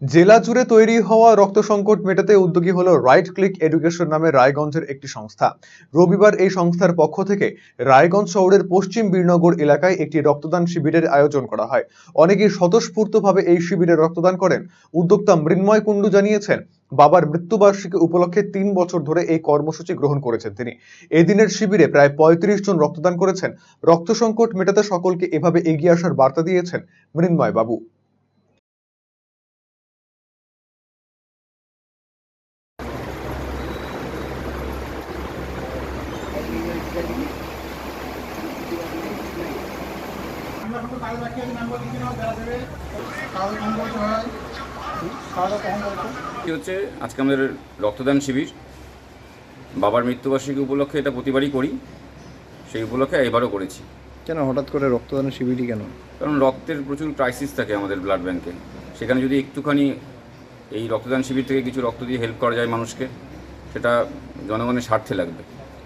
জেলা জুড়ে তৈরি হওয়া রক্ত সংকট মেটাতে উদ্যোগী হলো রাইট ক্লিক এডুকেশন নামে রায়গঞ্জের একটি সংস্থা। রবিবার এই সংস্থার পক্ষ থেকে রায়গঞ্জ শহরের পশ্চিম বীরনগর এলাকায় একটি রক্তদান শিবিরের আয়োজন করা হয়। অনেকেই স্বতঃস্ফূর্তভাবে এই শিবিরে রক্তদান করেন। উদ্যোক্তা মৃন্ময় কুণ্ডু জানিয়েছেন, বাবার মৃত্যুবার্ষিকী উপলক্ষে তিন বছর ধরে এই কর্মসূচি গ্রহণ করেছেন তিনি। এদিনের শিবিরে প্রায় পঁয়ত্রিশ জন রক্তদান করেছেন। রক্ত সংকট মেটাতে সকলকে এভাবে এগিয়ে আসার বার্তা দিয়েছেন মৃন্ময় বাবু কি হচ্ছে? আজকে আমাদের রক্তদান শিবির। বাবার মৃত্যুবার্ষিকী উপলক্ষে এটা প্রতিবারই করি। সেই উপলক্ষে এবারও করেছি। কেন? হঠাৎ করে রক্তদানের শিবিরই কেন? কারণ রক্তের প্রচুর ক্রাইসিস থাকে আমাদের ব্লাড ব্যাংকে সেখানে যদি একটুখানি এই রক্তদান শিবির থেকে কিছু রক্ত দিয়ে হেল্প করা যায় মানুষকে সেটা জনগণের স্বার্থে লাগবে।